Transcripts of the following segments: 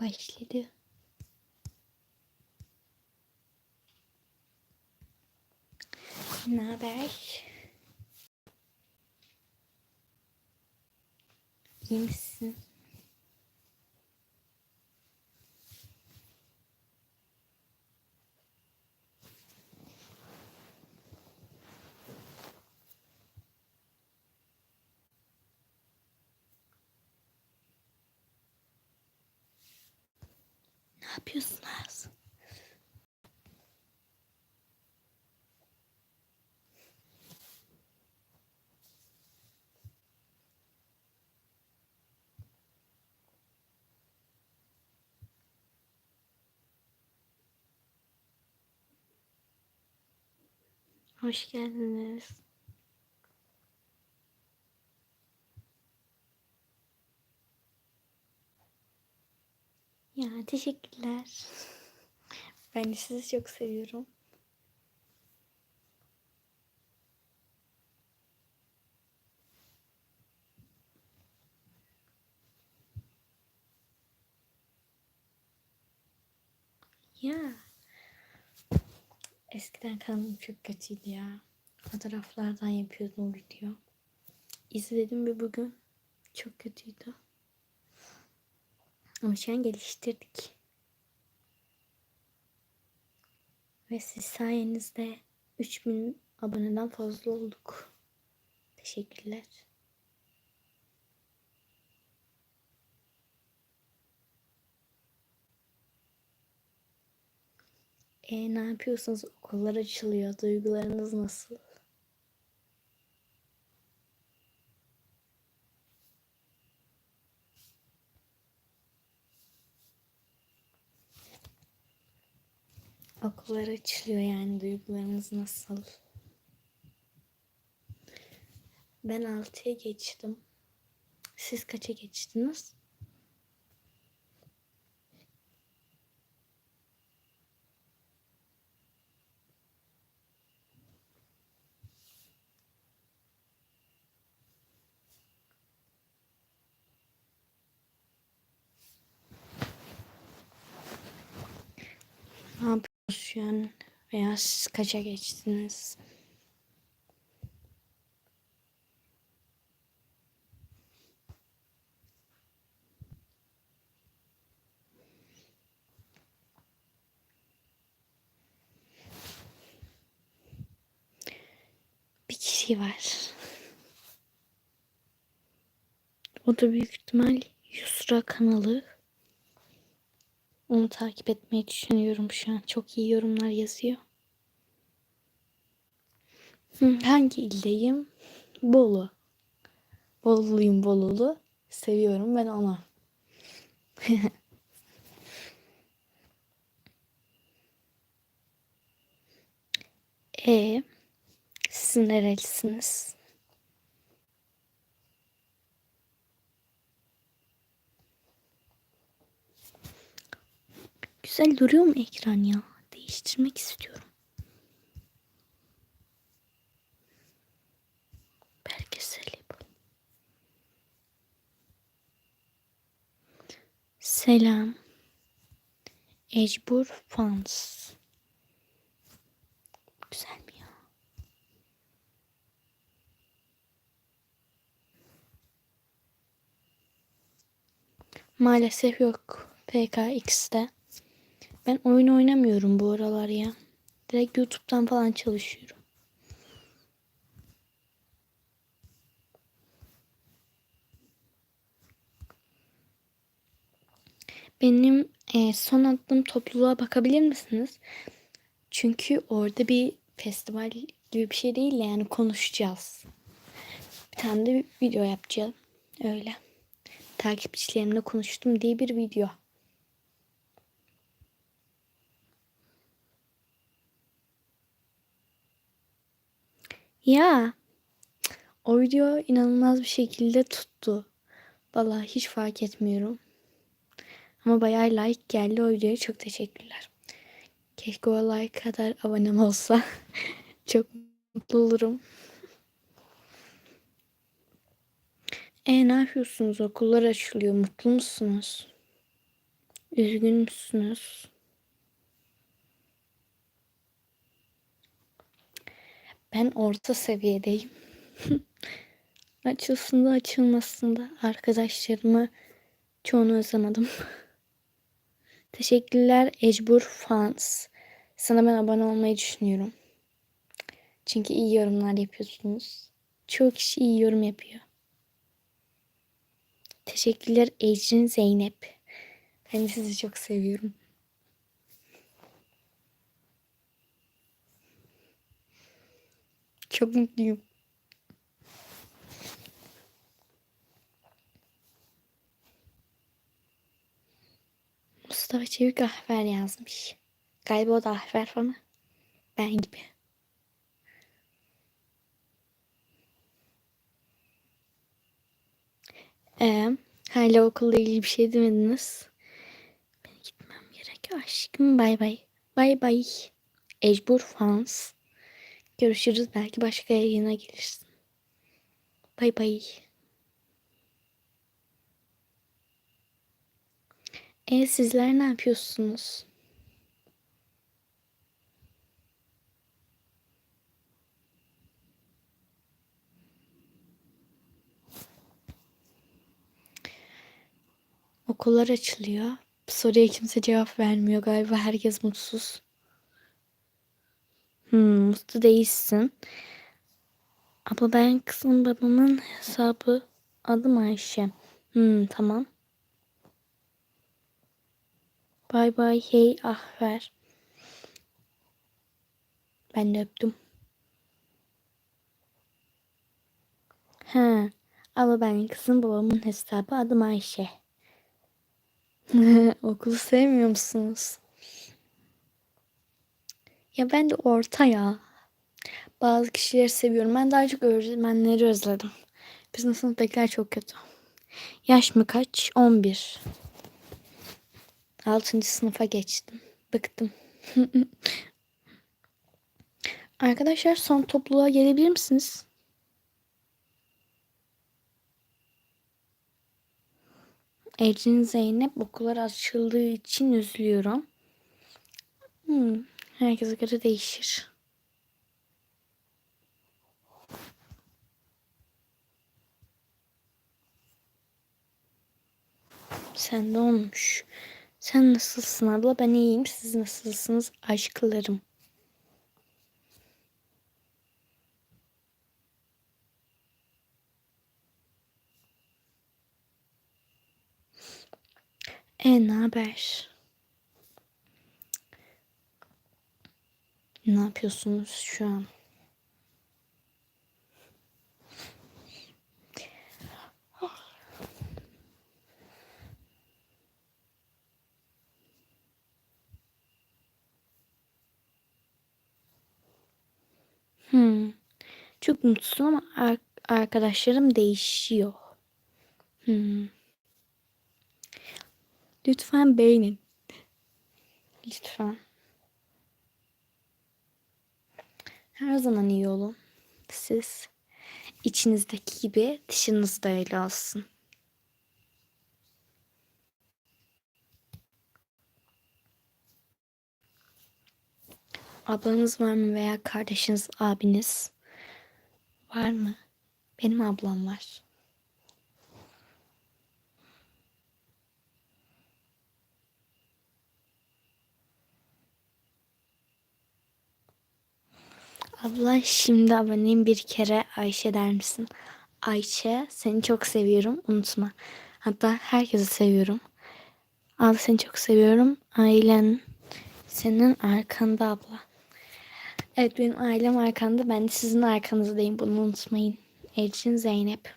Başladı. Ne haber? İyi misin? Yapıyorsunuz? Hoş geldiniz. Ya teşekkürler. Ben de sizi çok seviyorum. Ya. Eskiden kanalım çok kötüydü ya. Fotoğraflardan yapıyordum video. İzledim bir bugün. Çok kötüydü. Ama şu an geliştirdik. Ve siz sayenizde 3000 aboneden fazla olduk. Teşekkürler. E ne yapıyorsunuz? Okullar açılıyor. Duygularınız nasıl? Okullar açılıyor yani duygularınız nasıl? Ben 6'ya geçtim. Siz kaça geçtiniz? Ne yapıyorsunuz şu an? Veya siz kaça geçtiniz? Bir kişi var. O da büyük ihtimal Yusra kanalı. Onu takip etmeyi düşünüyorum şu an. Çok iyi yorumlar yazıyor. Hangi ildeyim? Bolu. Boluluyum Bolulu. Seviyorum ben onu. e siz nerelisiniz? Güzel duruyor mu ekran ya? Değiştirmek istiyorum. Belgesel yapalım. Selam. Ecbur fans. Güzel mi ya? Maalesef yok PKX'de. Ben oyun oynamıyorum bu aralar ya. Direkt YouTube'dan falan çalışıyorum. Benim e, son attığım topluluğa bakabilir misiniz? Çünkü orada bir festival gibi bir şey değil de yani konuşacağız. Bir tane de bir video yapacağım. Öyle. Takipçilerimle konuştum diye bir video. Ya o video inanılmaz bir şekilde tuttu. Vallahi hiç fark etmiyorum. Ama bayağı like geldi o videoya. Çok teşekkürler. Keşke o like kadar abonem olsa. Çok mutlu olurum. E ne yapıyorsunuz? Okullar açılıyor. Mutlu musunuz? Üzgün müsünüz? Ben orta seviyedeyim. Açılsın da açılmasın da arkadaşlarımı çoğunu özlemedim. Teşekkürler Ecbur Fans. Sana ben abone olmayı düşünüyorum. Çünkü iyi yorumlar yapıyorsunuz. Çoğu kişi iyi yorum yapıyor. Teşekkürler Ecrin Zeynep. Ben sizi çok seviyorum. Çok mutluyum. Mustafa Çevik Ahver yazmış. Galiba o da Ahver falan. Ben gibi. Ee, hala okulla ilgili bir şey demediniz. Ben gitmem gerek aşkım. Bay bay. Bay bay. Ecbur fans. Görüşürüz. Belki başka yayına gelirsin. Bay bay. E sizler ne yapıyorsunuz? Okullar açılıyor. Soruya kimse cevap vermiyor galiba. Herkes mutsuz. Hmm, mutlu değilsin. Ama ben kızım babamın hesabı adım Ayşe. Hmm, tamam. Bay bay hey ahver. Ben de öptüm. Ha, ama ben kızım babamın hesabı adım Ayşe. Okulu sevmiyor musunuz? Ya ben de orta ya. Bazı kişileri seviyorum. Ben daha çok öğretmenleri özledim. Bizim sınıftakiler çok kötü. Yaş mı kaç? 11. 6. sınıfa geçtim. Bıktım. Arkadaşlar son topluluğa gelebilir misiniz? Ecrin Zeynep okullar açıldığı için üzülüyorum. Hmm, herkese göre değişir. Sen de olmuş. Sen nasılsın abla? Ben iyiyim. Siz nasılsınız? Aşklarım. E ne haber? Ne yapıyorsunuz şu an? Hmm. Çok mutsuzum ama ar arkadaşlarım değişiyor. Hmm. Lütfen beğenin. Lütfen. Her zaman iyi olun. Siz içinizdeki gibi dışınızda öyle olsun. Ablanız var mı veya kardeşiniz, abiniz var mı? Benim ablam var. Abla şimdi aboneyim bir kere Ayşe der misin? Ayşe seni çok seviyorum unutma. Hatta herkesi seviyorum. Abla seni çok seviyorum. Ailen senin arkanda abla. Evet benim ailem arkanda. Ben de sizin arkanızdayım. Bunu unutmayın. Elçin Zeynep.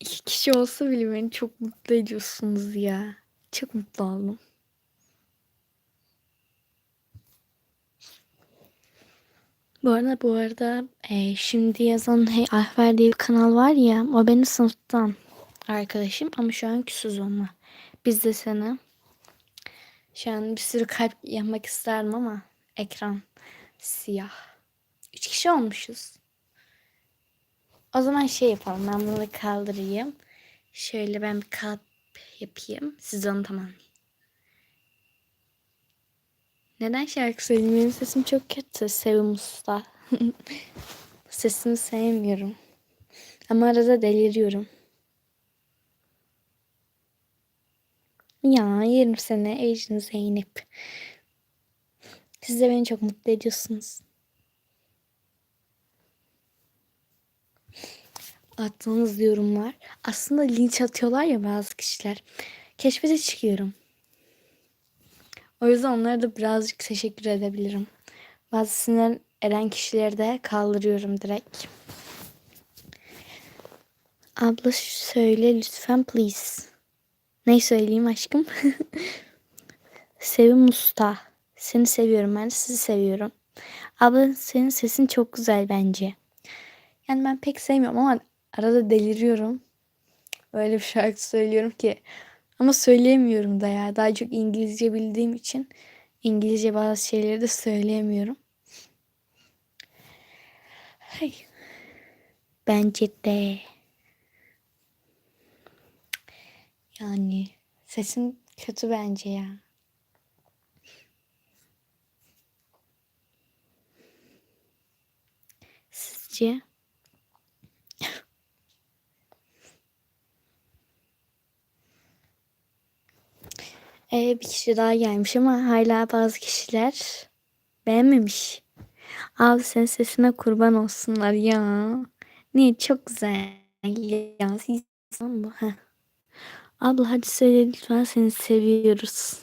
İki kişi olsa bile beni çok mutlu ediyorsunuz ya. Çok mutlu oldum. Bu arada bu arada e, şimdi yazan Hey Ahver diye bir kanal var ya o benim sınıftan arkadaşım ama şu an küsüz onunla. Biz de seni şu an bir sürü kalp yapmak isterdim ama ekran siyah. Üç kişi olmuşuz. O zaman şey yapalım. Ben bunu kaldırayım. Şöyle ben bir kalp yapayım. Siz onu tamamlayın. Neden şarkı söyleyeyim? Benim sesim çok kötü. Sevim Usta. Sesimi sevmiyorum. Ama arada deliriyorum. Ya yerim seni Ejin Zeynep. Siz de beni çok mutlu ediyorsunuz. Attığınız yorumlar. Aslında linç atıyorlar ya bazı kişiler. Keşfete çıkıyorum. O yüzden onlara da birazcık teşekkür edebilirim. Bazı sinir eden kişileri de kaldırıyorum direkt. Abla söyle lütfen please. Ne söyleyeyim aşkım? Sevim Usta. Seni seviyorum ben de sizi seviyorum. Abla senin sesin çok güzel bence. Yani ben pek sevmiyorum ama arada deliriyorum. Öyle bir şarkı söylüyorum ki. Ama söyleyemiyorum da ya. Daha çok İngilizce bildiğim için İngilizce bazı şeyleri de söyleyemiyorum. Hey. Bence de. Yani sesim kötü bence ya. Sizce? Ee, bir kişi daha gelmiş ama hala bazı kişiler beğenmemiş. Abi senin sesine kurban olsunlar ya. Niye çok güzel ya. İnsan bu. Abla hadi söyle lütfen seni seviyoruz.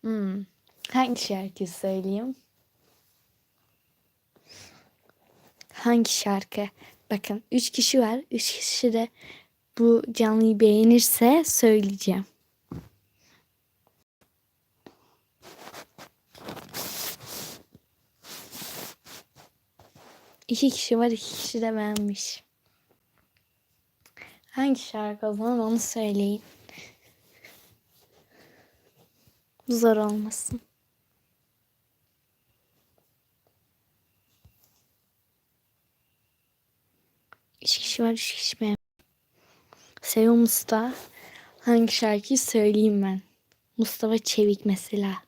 Hmm. Hangi şarkı söyleyeyim? Hangi şarkı? Bakın 3 kişi var. 3 kişi de bu canlıyı beğenirse söyleyeceğim. İki kişi var, iki kişi de beğenmiş. Hangi şarkı o zaman onu söyleyin. Zor olmasın. Üç kişi var, üç kişi beğenmiş. Seviyor Mustafa. Hangi şarkıyı söyleyeyim ben? Mustafa Çevik mesela.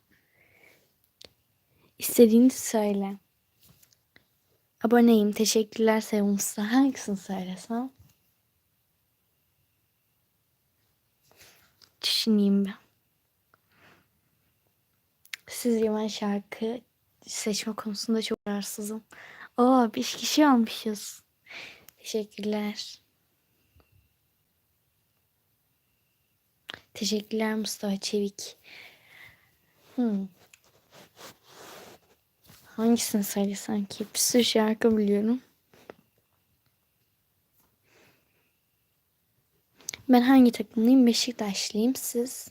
İstediğini söyle. Aboneyim. Teşekkürler Sevim Mustafa. Hangisini söylesem? Düşüneyim ben. Sizce ben şarkı seçme konusunda çok kararsızım. Oo, beş kişi almışız. Teşekkürler. Teşekkürler Mustafa Çevik. Hmm. Hangisini söylesem ki? Bir sürü şarkı biliyorum. Ben hangi takımlıyım? Beşiktaşlıyım. Siz?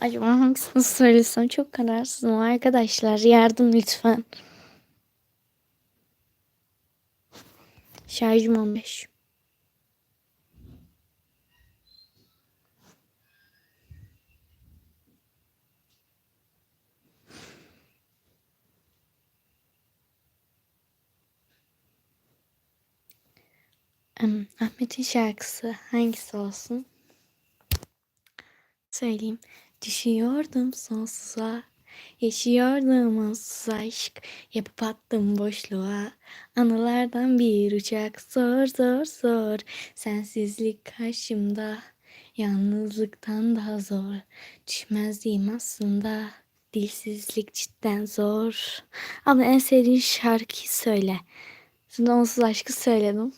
Acaba hangisini söylesem çok kararsızım arkadaşlar. Yardım lütfen. Şarjım 15. Ahmet'in şarkısı hangisi olsun? Söyleyeyim. Düşüyordum sonsuza, yaşıyordum onsuz aşk, yapıp attım boşluğa. Anılardan bir uçak zor zor zor, sensizlik karşımda, yalnızlıktan daha zor. Düşmezdim aslında, dilsizlik cidden zor. Ama en sevdiğin şarkıyı söyle. Şimdi onsuz aşkı söyledim.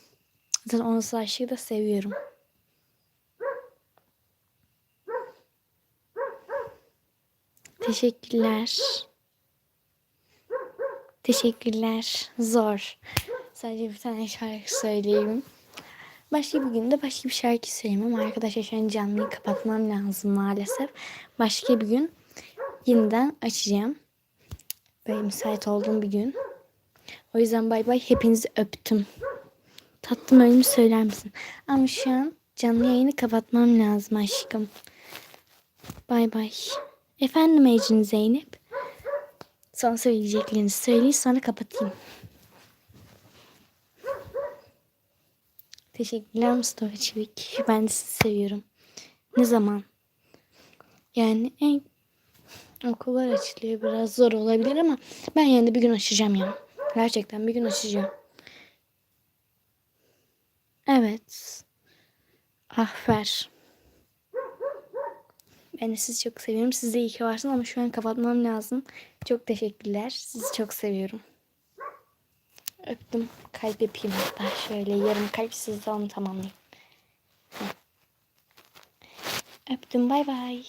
Zaten onsuz aşkı da seviyorum. Teşekkürler. Teşekkürler. Zor. Sadece bir tane şarkı söyleyeyim. Başka bir günde başka bir şarkı söyleyeyim ama arkadaşlar şu an canlıyı kapatmam lazım maalesef. Başka bir gün yeniden açacağım. Böyle müsait olduğum bir gün. O yüzden bay bay hepinizi öptüm. Tatlım öyle söyler misin? Ama şu an canlı yayını kapatmam lazım aşkım. Bay bay. Efendim Ecin Zeynep. Son söyleyeceklerinizi söyleyin sonra kapatayım. Teşekkürler Mustafa Çivik. Ben de sizi seviyorum. Ne zaman? Yani en okullar açılıyor biraz zor olabilir ama ben yani bir gün açacağım ya. Gerçekten bir gün açacağım. Evet. Ahfer. Ben de sizi çok seviyorum. Siz de iyi ki varsınız ama şu an kapatmam lazım. Çok teşekkürler. Sizi çok seviyorum. Öptüm. Kalp yapayım hatta. Şöyle yarım kalp siz de onu tamamlayın. Öptüm. Bay bay.